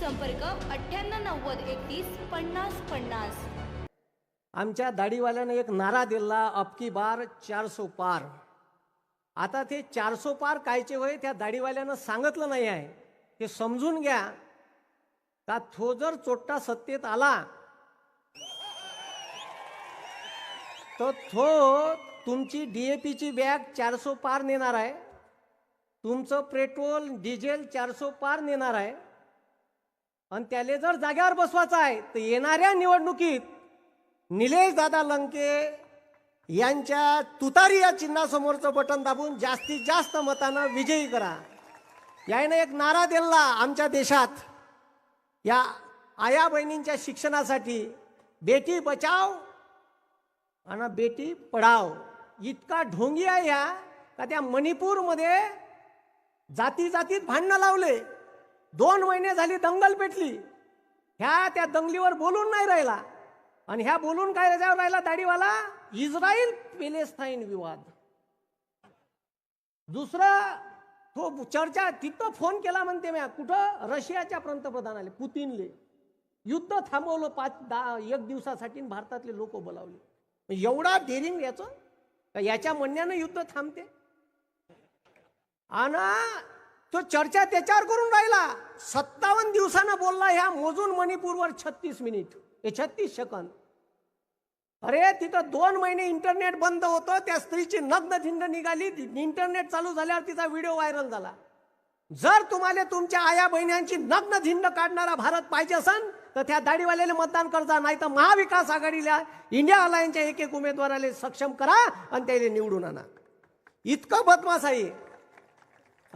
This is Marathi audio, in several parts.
संपर्क अठ्ठ्याण्णव नव्वद एकतीस पन्नास पन्नास. आमच्या दाढीवाल्यानं एक नारा दिला अबकी बार चारसो पार. आता ते चारसो पार कायचे होय त्या दाढीवाल्यानं सांगितलं नाही आहे. हे समजून घ्या. का तो जर चोट्टा सत्तेत आला तर तो तुमची डीएपीची बॅग चारसो पार नेणार आहे. तुमचं पेट्रोल डिझेल चारसो पार नेणार आहे. आणि त्याले जर जाग्यावर बसवायचं आहे तर येणाऱ्या निवडणुकीत निलेश दादा लंके यांच्या तुतारी या चिन्हासमोरचं बटन दाबून जास्तीत जास्त मतानं विजयी करा. यायनं एक नारा दिला आमच्या देशात. या आया बहिणींच्या शिक्षणासाठी बेटी बचाव आणि बेटी पढाव इतका ढोंगी आहे ह्या का त्या मणिपूरमध्ये जाती जातीत भांडणं लावले. दोन महिने झाली दंगल पेटली. ह्या त्या दंगलीवर बोलून नाही राहिला. आणि ह्या बोलून काय रजावर राहिला दाढीवाला? इस्रायल पेलेस्ताईन विवाद. दुसरं तो चर्चा तिथं फोन केला म्हणते म्या. कुठं? रशियाच्या पंतप्रधानाले पुतीनले. युद्ध थांबवलं पाच दहा एक दिवसासाठी भारतातले लोक बोलावले. एवढा डेरिंग याचं? याच्या म्हणण्यानं युद्ध थांबते? आणि तो चर्चा त्याच्यावर करून राहिला. सत्तावन्न दिवसानं बोलला ह्या मोजून मणिपूरवर छत्तीस मिनिट. हे छत्तीस सेकंद. अरे तिथं दोन महिने इंटरनेट बंद होतं त्या स्त्रीची नग्न धिंड निघाली इंटरनेट चालू झाल्यावर तिचा व्हिडिओ व्हायरल झाला. जर तुम्हाला तुमच्या आया बहिण्यांची नग्न धिंड काढणारा भारत पाहिजे असन तर त्या दाढीवाल्याला मतदान करता नाही तर महाविकास आघाडीला इंडिया अलायन्सच्या एक एक उमेदवाराला सक्षम करा आणि त्याला निवडून आणा. इतकं बदमाश आहे.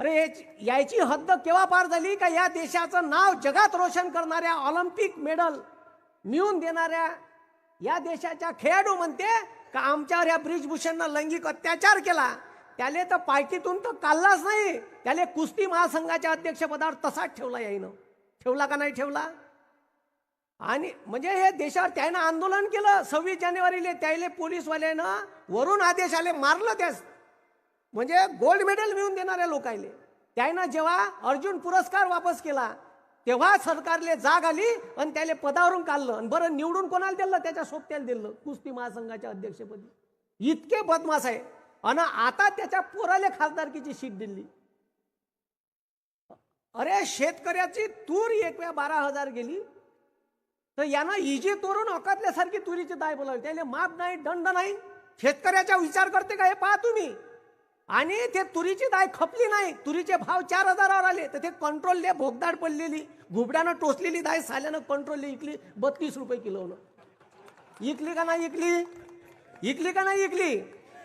अरे याची- हद्द केव्हा पार झाली का? या देशाचं नाव जगात रोशन करणाऱ्या ऑलिम्पिक मेडल मिळून देणाऱ्या या देशाच्या खेळाडू म्हणते का आमच्यावर या ब्रिजभूषणनं लैंगिक अत्याचार केला. त्याले तर पार्टीतून तर काढलाच नाही. त्याले कुस्ती महासंघाच्या अध्यक्षपदावर तसाच ठेवला याईनं ठेवला का नाही ठेवला? आणि म्हणजे हे देशावर त्यानं आंदोलन केलं. सव्वीस जानेवारीले त्याले पोलीसवाल्यानं वरून आदेश आले मारलं त्यास. म्हणजे गोल्ड मेडल मिळवून देणाऱ्या लोकायले. त्यानं जेव्हा अर्जुन पुरस्कार वापस केला तेव्हा सरकारले जाग आली आणि त्याला पदावरून काढलं. आणि बरं निवडून कोणाला दिलं? त्याच्या सोबत्याला दिलं. कुस्ती महासंघाच्या अध्यक्षपदी. इतके बदमाश आहे. आणि आता त्याच्या पोराले खासदारकीची सीट दिली. अरे शेतकऱ्याची तूर एक वेळा बारा हजार गेली. तर यानं इजी तोरून अकातल्यासारखी तुरीची दाय बोलावली. त्याला माप नाही दंड नाही. शेतकऱ्याचा विचार करते का हे पहा तुम्ही? आणि ते तुरीची दाय खपली नाही. तुरीचे भाव चार हजारावर आले. तर ते कंट्रोलले भोगदाड पडलेली. घुबड्यानं टोचलेली दाय साल्यानं कंट्रोलले इकली. बत्तीस रुपये किलोनं इकली का नाही इकली? इकली का नाही इकली?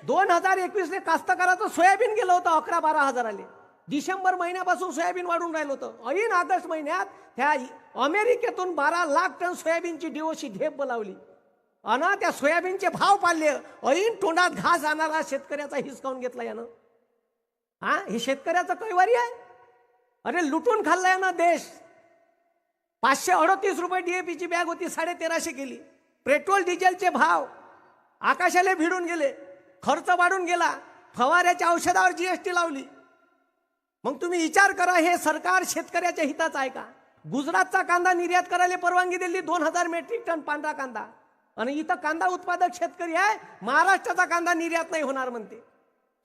दोन हजार एकवीसले कास्तकाराचं सोयाबीन गेलं होतं. अकरा बारा हजार आले. डिसेंबर महिन्यापासून सोयाबीन वाढून राहिलं होतं. ऐन ऑगस्ट महिन्यात त्या अमेरिकेतून बारा लाख टन सोयाबीनची डिओशी ढेप बोलावली. अन त्या सोयाबीनचे भाव पाडले. ऐन तोंडात घास जाणारा शेतकऱ्याचा हिसकावून घेतला यानं. हा? हे शेतकऱ्याचं कैवारी आहे? अरे लुटून खाल्ला यानं देश. पाचशे अडतीस रुपये डीएपीची बॅग होती साडे तेराशे केली. पेट्रोल डिझेलचे भाव. आकाशाला भिडून गेले. खर्च वाढून गेला. फवाऱ्याच्या औषधावर जीएसटी लावली. मग तुम्ही विचार करा हे सरकार शेतकऱ्याच्या हिताचं आहे का? गुजरातचा कांदा निर्यात करायला परवानगी दिली दोन हजार मेट्रिक टन पांढरा कांदा. आणि इथं कांदा उत्पादक शेतकरी आहे महाराष्ट्राचा कांदा निर्यात नाही होणार म्हणते.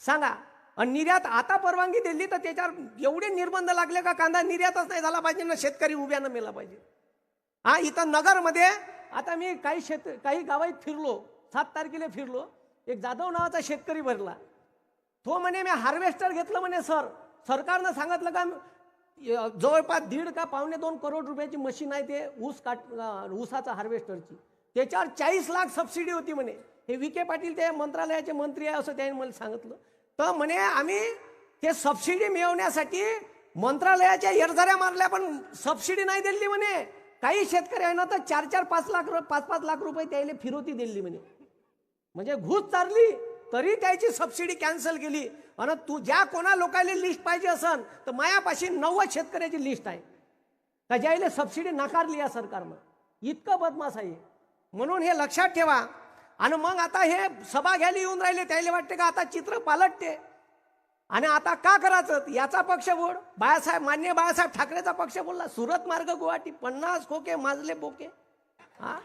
सांगा आणि निर्यात आता परवानगी दिली तर त्याच्यावर एवढे निर्बंध लागले का कांदा निर्यातच नाही झाला पाहिजे ना शेतकरी उभ्यानं मेला पाहिजे? हा इथं नगरमध्ये आता मी काही शेत काही गावात फिरलो सात तारखेला फिरलो एक जाधव नावाचा शेतकरी भरला. तो म्हणे मी हार्वेस्टर घेतलं म्हणे सर. सरकारनं सांगितलं का य- जवळपास दीड का पावणे दोन करोड रुपयाची मशीन आहे ते ऊस काट ऊसाचा हार्वेस्टरची. त्याच्यावर चाळीस लाख सबसिडी होती म्हणे. हे विखे पाटील ते मंत्रालयाचे मंत्री आहे असं त्याने मला सांगितलं. तर म्हणे आम्ही ते सबसिडी मिळवण्यासाठी मंत्रालयाच्या एरझऱ्या मारल्या पण सबसिडी नाही दिली म्हणे. काही शेतकऱ्यांना तर चार चार पाच लाख पाच पाच लाख रुपये त्याला फिरवती दिली म्हणे. म्हणजे घूस चालली तरी त्याची सबसिडी कॅन्सल केली. आणि तू ज्या कोणा लोकांना लिस्ट पाहिजे असन तर मायापाशी नव्वद शेतकऱ्याची लिस्ट आहे. का ज्याला सबसिडी नाकारली या सरकारनं? इतकं बदमाश आहे म्हणून हे लक्षात ठेवा. आणि मग आता हे सभा घ्यायला येऊन राहिले त्याला वाटते का आता चित्र पालटते? आणि आता का करायचं? याचा पक्ष बोल. बाळासाहेब मान्य बाळासाहेब ठाकरेचा पक्ष बोलला सुरत मार्ग गुवाहाटी पन्नास खोके माजले बोके. हा?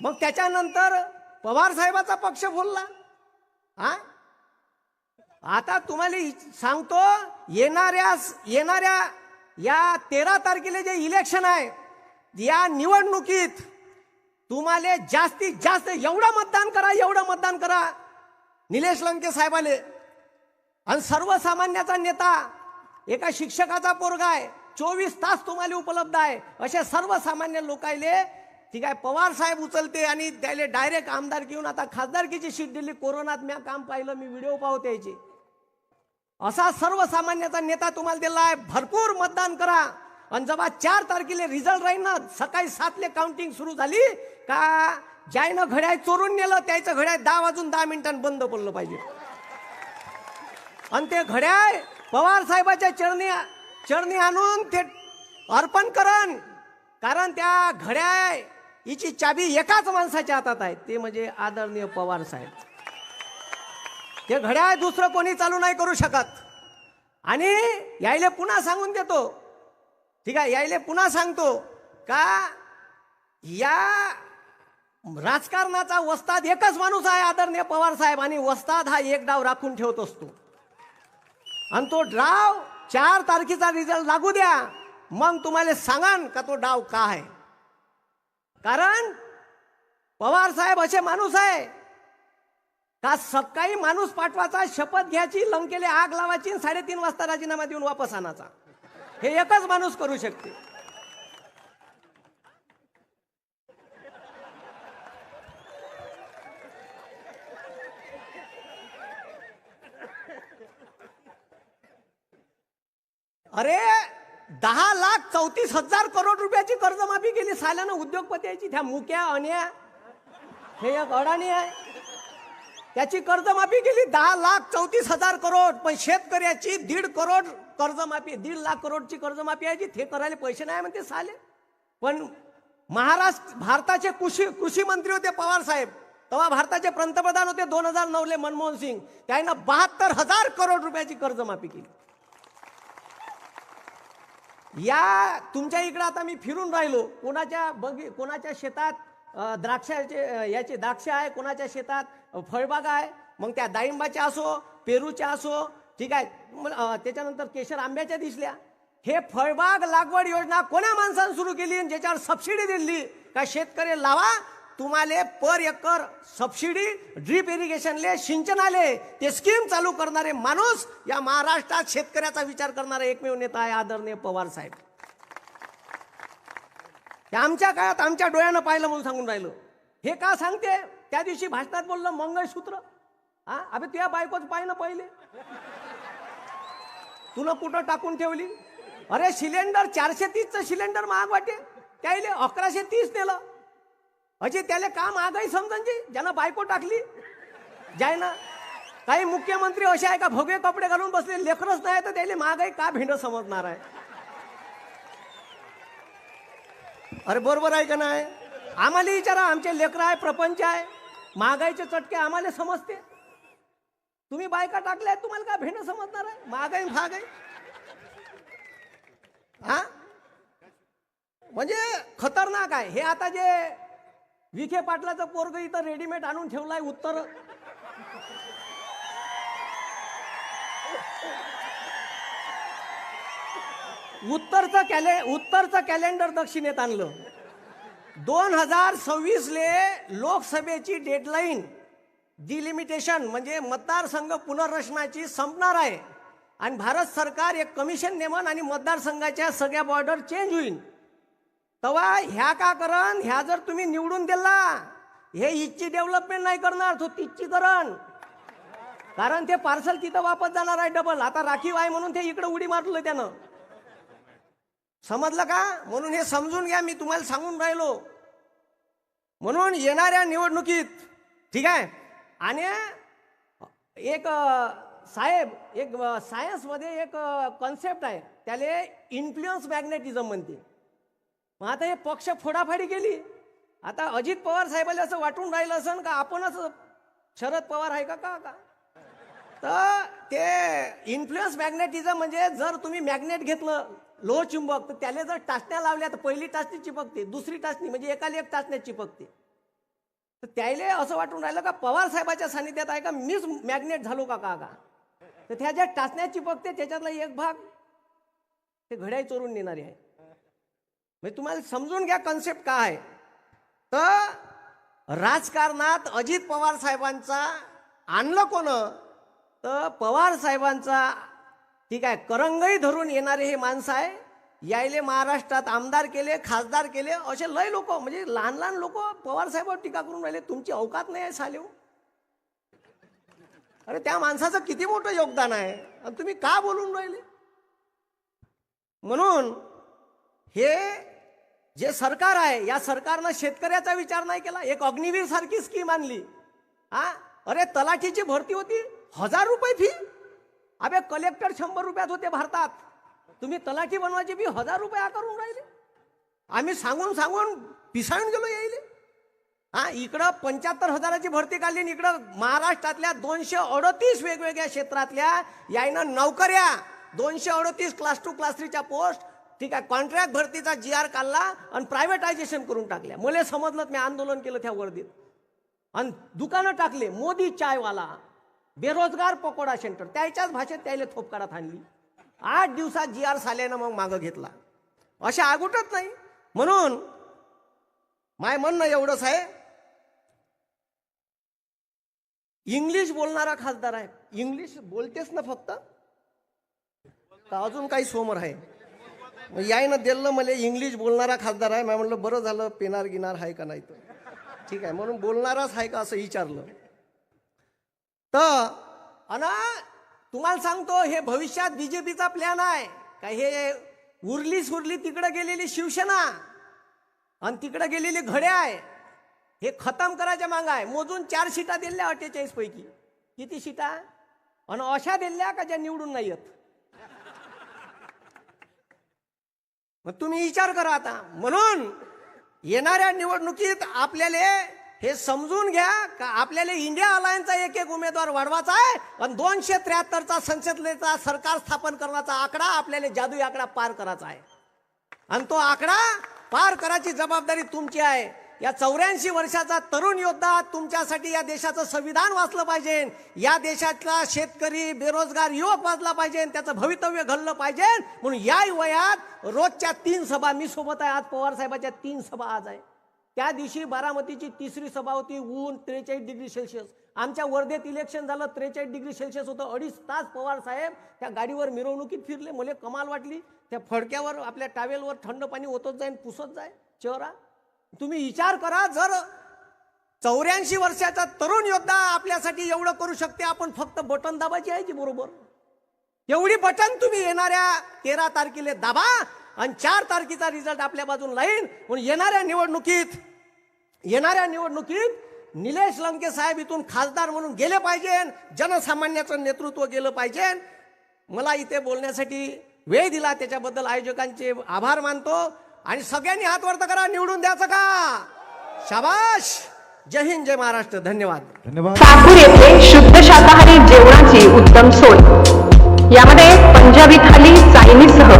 मग त्याच्यानंतर पवार साहेबाचा पक्ष बोलला. हा? आता तुम्हाला सांगतो येणाऱ्या येणाऱ्या या तेरा तारखेला जे इलेक्शन आहे या निवडणुकीत तुम्हाला जास्तीत जास्त एवढं मतदान करा एवढं मतदान करा. निलेश लंके साहेबाले आणि सर्वसामान्याचा नेता एका शिक्षकाचा पोरगा आहे. चोवीस तास तुम्हाला उपलब्ध आहे. असे सर्वसामान्य लोकायले ठीक आहे पवार साहेब उचलते आणि त्याला डायरेक्ट आमदार घेऊन आता खासदारकीची शीट दिली. कोरोनात मी काम पाहिलं मी व्हिडिओ पाहतो याची असा सर्वसामान्याचा नेता तुम्हाला दिला आहे. भरपूर मतदान करा. आणि जेव्हा चार तारखेला रिझल्ट राहील ना सकाळी सातले काउंटिंग सुरू झाली का ज्यानं घड्याळ चोरून नेलं त्याचं घड्याळ दहा वाजून दहा मिनिटांनी बंद पडलं पाहिजे. आणि ते घड्याळ पवार साहेबाच्या चरणी चरणी आणून ते अर्पण करण कारण त्या घड्याळ हिची चाबी एकाच माणसाच्या हातात आहे ते म्हणजे आदरणीय पवार साहेब. ते घड्याळ दुसरं कोणी चालू नाही करू शकत. आणि यायला पुन्हा सांगून देतो ठीक आहे यायले पुन्हा सांगतो का या राजकारणाचा वस्ताद एकच माणूस आहे आदरणीय पवार साहेब आणि वस्ताद हा एक डाव राखून ठेवत असतो. आणि तो डाव चार तारखेचा रिझल्ट लागू द्या मग तुम्हाला सांगान का तो डाव का आहे. कारण पवार साहेब असे माणूस आहे का सकाळी माणूस पाठवायचा शपथ घ्यायची लंकेले आग लावायची साडेतीन वाजता राजीनामा देऊन वापस आणायचा. हे एकच माणूस करू शकते. अरे दहा लाख चौतीस हजार करोड रुपयाची कर्जमाफी केली. साल्यानं उद्योगपतीची त्या मुक्या अन्या हे एक अडाणी आहे. त्याची कर्जमाफी केली. दहा लाख चौतीस हजार करोड. पण शेतकऱ्याची दीड करोड कर्जमाफी दीड लाख करोडची कर्जमाफी आहे जी ते करायला पैसे नाही म्हणते साले. पण महाराष्ट्र भारताचे कृषी कृषी मंत्री होते पवार साहेब. तेव्हा भारताचे पंतप्रधान होते दोन हजार नऊले मनमोहन सिंग. त्यानं बहात्तर हजार करोड रुपयाची कर्जमाफी केली. या तुमच्या इकडे आता मी फिरून राहिलो. कोणाच्या बगी कोणाच्या शेतात द्राक्षाचे याचे द्राक्ष आहे कोणाच्या शेतात फळबाग फळबागा आहे मग त्या डाळिंबाच्या असो पेरूच्या असो ठीक आहे. त्याच्यानंतर केशर आंब्याच्या दिसल्या. हे फळबाग लागवड योजना कोण्या माणसानं सुरू केली आणि ज्याच्यावर सबसिडी दिली? का शेतकरी लावा तुम्हाला पर एकर सबसिडी ड्रीप इरिगेशनले सिंचनाले ते स्कीम चालू करणारे माणूस या महाराष्ट्रात शेतकऱ्याचा विचार करणारा एकमेव नेता आहे आदरणीय पवार साहेब. आमच्या काळात आमच्या डोळ्यानं पाहिलं म्हणून सांगून राहिलं. हे का सांगते? त्या दिवशी भाषणात बोललं मंगळसूत्र. हा? अबे तुझ्या बायकोच पाहिलं पहिले. तुला कुठं टाकून ठेवली? अरे सिलेंडर चारशे तीसचं सिलेंडर महाग वाटे. त्याले अकराशे तीस नेलं. अजे त्याला का महागाई समजायची ज्यानं बायको टाकली. जाय ना काही मुख्यमंत्री असे आहे का भगवे कपडे घालून बसले लेकरच नाही तर त्याला महागाई का भेंड समजणार आहे? अरे बरोबर आहे का नाही? आम्हाला विचारा आमचे लेकरं आहे प्रपंच आहे. महागाईचे चटके आम्हाला समजते. तुम्ही बायका टाकल्या आहेत, तुम्हाला का भेंड समजणार आहे? महागाई महागाई. हा? म्हणजे खतरनाक आहे. हे आता जे विखे पाटलाचं पोरग इथं रेडीमेड आणून ठेवलाय उत्तर. उत्तरचं कॅले उत्तरचं कॅलेंडर दक्षिणेत आणलं. दोन हजार सव्वीसले लोकसभेची डेडलाईन डिलिमिटेशन म्हणजे मतदारसंघ पुनर्रचनाची संपणार आहे. आणि भारत सरकार एक कमिशन नेमन आणि मतदारसंघाच्या सगळ्या बॉर्डर चेंज होईल. तेव्हा ह्या का करण? ह्या जर तुम्ही निवडून दिला हे इच्छी डेव्हलपमेंट नाही करणार तो तिची करण. कारण ते पार्सल तिथं वापस जाणार आहे डबल आता राखीव आहे म्हणून ते इकडे उडी मारलं त्यानं. समजलं का? म्हणून हे समजून घ्या मी तुम्हाला सांगून राहिलो. म्हणून येणाऱ्या निवडणुकीत ठीक आहे? आणि एक साहेब एक सायन्समध्ये एक कॉन्सेप्ट आहे. त्याला इन्फ्लुअन्स मॅग्नेटिझम म्हणते. मग आता हे पक्ष फोडाफाडी केली. आता अजित पवार साहेबाला असं वाटून राहिलं असं का आपणच शरद पवार आहे का का का? तर ते इन्फ्लुअन्स मॅग्नेटिझम म्हणजे जर तुम्ही मॅग्नेट घेतलं लोह चुंबक तर त्याला जर टाचण्या लावल्या तर पहिली टाचणी चिपकते दुसरी टाचणी म्हणजे एकाला एक टाचण्यात चिपकते. तर त्याला असं वाटून राहिलं का पवार साहेबाच्या सानिध्यात आहे का? मीच मॅग्नेट झालो का का का? तर त्या ज्या टाचण्या चिपकते त्याच्यातला एक भाग ते घड्याई चोरून नेणारे आहे. म्हणजे तुम्हाला समजून घ्या कन्सेप्ट काय आहे. तर राजकारणात अजित पवार साहेबांचा आणलं कोण? तर पवार साहेबांचा ठीक आहे करंगही धरून येणारे हे माणसं आहे. यायले महाराष्ट्रात आमदार केले खासदार केले असे लय लोक म्हणजे लहान लहान लोक पवारसाहेबावर टीका करून राहिले तुमची अवकात नाही आहे सालेव हो. अरे त्या माणसाचं किती मोठं योगदान आहे? आणि तुम्ही का बोलून राहिले? म्हणून हे जे सरकार आहे या सरकारनं शेतकऱ्याचा विचार नाही केला एक अग्निवीर सारखी स्कीम आणली. हा? अरे तलाठीची भरती होती हजार रुपये फी अबे कलेक्टर शंभर रुपयात होते भारतात. तुम्ही तलाठी बनवायची बी हजार रुपये आकारून राहिले. आम्ही सांगून सांगून पिसाळून गेलो यायले. हा इकडं पंच्याहत्तर हजाराची भरती काढली आणि इकडं महाराष्ट्रातल्या दोनशे अडतीस वेगवेगळ्या क्षेत्रातल्या यायनं नोकऱ्या दोनशे अडतीस क्लास टू क्लास थ्रीच्या पोस्ट ठीक आहे कॉन्ट्रॅक्ट भरतीचा जी आर काढला आणि प्रायव्हेटायझेशन करून टाकल्या. मला समजलं मी आंदोलन केलं त्या वर्दीत. आणि दुकानं टाकले मोदी चायवाला. बेरोजगार पकोडा सेंटर त्याच्याच भाषेत त्याला थोपकारात आणली. आठ दिवसात जी आर साल्यानं मग मागं घेतला. अशा आगुटत नाही. म्हणून माय म्हणणं एवढंच आहे. इंग्लिश बोलणारा खासदार आहे. इंग्लिश बोलतेच ना फक्त. का अजून काही समोर आहे. मग यायनं दिलं मला इंग्लिश बोलणारा खासदार आहे. मी म्हणलं बरं झालं पेनार गिनार आहे का नाही तर. ठीक आहे. म्हणून बोलणाराच आहे का असं विचारलं. तर अना तुम्हाला सांगतो हे भविष्यात बीजेपीचा प्लॅन आहे. का हे उरली सुरली तिकडे गेलेली शिवसेना आणि तिकडे गेलेली घड्या आहे. हे खतम करायच्या माग आहे. मोजून चार सीटा दिल्या अठ्ठेचाळीस पैकी. किती सीटा? आणि अशा दिल्या का ज्या निवडून नाही येत? मग तुम्ही विचार करा आता. म्हणून येणाऱ्या निवडणुकीत आपल्याला हे समजून घ्या का आपल्याला इंडिया अलायन्सचा एक एक उमेदवार वाढवायचा आहे आणि दोनशे त्र्याहत्तरचा संसदेचा सरकार स्थापन करण्याचा आकडा आपल्याला जादुई आकडा पार करायचा आहे. आणि तो आकडा पार करायची जबाबदारी तुमची आहे. या चौऱ्याऐंशी वर्षाचा तरुण योद्धा तुमच्यासाठी या देशाचं संविधान वाचलं पाहिजे. या देशातला शेतकरी बेरोजगार युवक वाचला पाहिजे. त्याचं भवितव्य घडलं पाहिजे. म्हणून या वयात रोजच्या तीन सभा मी सोबत आहे. आज पवार साहेबाच्या तीन सभा आज आहे. त्या दिवशी बारामतीची तिसरी सभा होती ऊन त्रेचाळीस डिग्री सेल्सिअस. आमच्या वर्धेत इलेक्शन झालं त्रेचाळीस डिग्री सेल्सिअस होतं. अडीच तास पवार साहेब त्या गाडीवर मिरवणुकीत फिरले. मला कमाल वाटली. त्या फडक्यावर आपल्या टावेलवर थंड पाणी ओतत जाईन पुसत जाय चेहरा. तुम्ही विचार करा जर चौऱ्याऐंशी वर्षाचा तरुण योद्धा आपल्यासाठी एवढं करू शकते आपण फक्त बटन दाबायची आहे की बरोबर? एवढी बटन तुम्ही येणाऱ्या तेरा तारखेला दाबा आणि चार तारखेचा रिझल्ट आपल्या बाजून लाईन म्हणून येणाऱ्या निवडणुकीत येणाऱ्या निवडणुकीत निलेश लंके साहेब इथून खासदार म्हणून गेले पाहिजे जनसामान्याचं नेतृत्व गेलं पाहिजे. मला इथे बोलण्यासाठी वेळ दिला त्याच्याबद्दल आयोजकांचे आभार मानतो. आणि सगळ्यांनी हात वरत करा निवडून द्यायचं का? शाबाश! जय हिंद जय महाराष्ट्र. धन्यवाद. धन्यवाद. साकूर येथे शुद्ध शाकाहारी जेवणाची उत्तम सोय. यामध्ये पंजाबी थाली चायनीजसह अस्सल